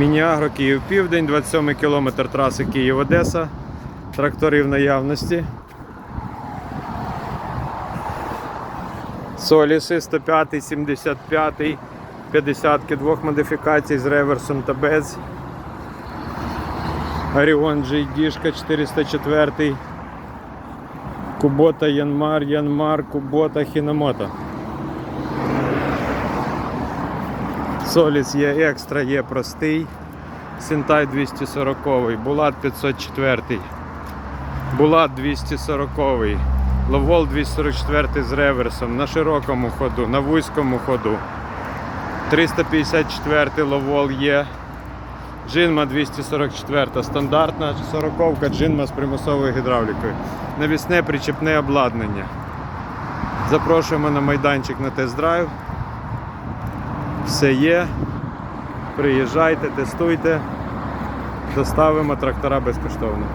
Мініагро Київ Південь, 27 кілометр траси Київ-Одеса. Трактори в наявності. Соліси 105, 75, 50 двох модифікацій з реверсом та без. Оріон GD 404. Кубота Янмар, Янмар, Кубота, Хіномото. Соліс є екстра, є простий. Синтай 240, Булат 504, Булат 240, Ловол 244 з реверсом, на широкому ходу, на вузькому ходу. 354 Ловол є. Джинма 244, стандартна 40-ка джинма з примусовою гідравлікою. Навісне причепне обладнання. Запрошуємо на майданчик на тест-драйв. Все є. Приїжджайте, тестуйте. Доставимо трактора безкоштовно.